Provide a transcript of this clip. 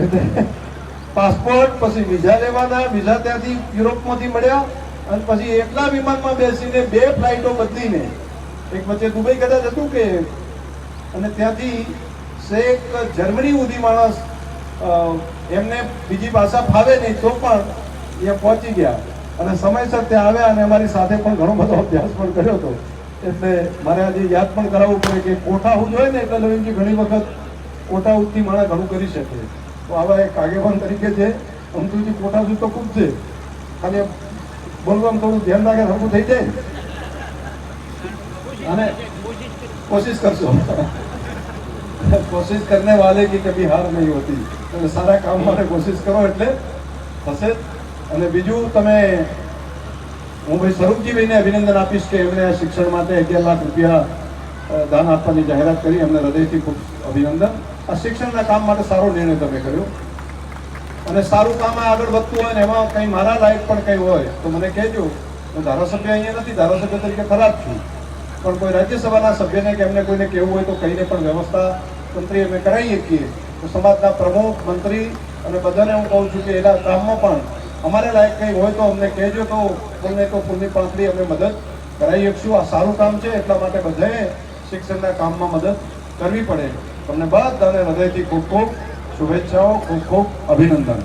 એટલે પાસપોર્ટ, પછી વિઝા લેવાના, વિઝા ત્યાંથી યુરોપમાંથી મળ્યા અને પછી એકલા વિમાનમાં બેસીને બે ફ્લાઇટો બદલીને, એક વચ્ચે દુબઈ કદાચ હતું કે, અને ત્યાંથી છેક જર્મની સુધી માણસ એમને બીજી ભાષા ફાવે નહીં તો પણ એ પહોંચી ગયા. અને સમયસર ત્યાં આવ્યા અને અમારી સાથે પણ ઘણો બધો અભ્યાસ પણ કર્યો હતો. એટલે મારે આજે યાદ પણ કરાવવું પડે કે કોઠા હું જોઈએ ને, એટલે નવીનજી ઘણી વખત કોઠા ઉઠથી માણસ ઘણું કરી શકે. તો આવા એક આગેવાન તરીકે છે અમદુજી અમતુજી કોટાશું તો ખૂબ છે. અને બોલવામાં થોડું ધ્યાન રાખે સરખું થઈ જાય. અને કોશિશ કરશો. કોશિશ કરને વાલે કે કભી હાર નહીં હોતી. તમે સારા કામ માટે કોશિશ કરો એટલે થશે. અને બીજું તમે, હું ભાઈ સ્વરૂપજીભાઈને અભિનંદન આપીશ કે એમણે શિક્ષણ માટે અગિયાર લાખ રૂપિયા દાન આપવાની જાહેરાત કરી. એમને હૃદયથી ખૂબ અભિનંદન. આ શિક્ષણના કામ માટે સારો નિર્ણય તમે કર્યો. અને સારું કામ આગળ વધતું હોય ને એમાં કંઈ મારા લાયક પણ કંઈ હોય, તો મને કહેજો. હું ધારાસભ્ય અહીંયા નથી, ધારાસભ્ય તરીકે ખરાબ છું. પણ કોઈ રાજ્યસભાના સભ્યને કે એમને કોઈને કહેવું હોય તો કહીને પણ વ્યવસ્થા તંત્રી અમે કરાવી શકીએ તો સમાજના પ્રમુખ, મંત્રી અને બધાને હું કહું છું કે એના કામમાં પણ અમારે લાયક કંઈ હોય તો અમને કહેજો તો અમને તો પુણ્ય પાંખડી અમે મદદ કરાવી શકશું. આ સારું કામ છે, એટલા માટે બધાએ શિક્ષણના કામમાં મદદ કરવી પડે. તમને બધાને હૃદયથી ખૂબ ખૂબ શુભેચ્છાઓ ખૂબ ખૂબ અભિનંદન.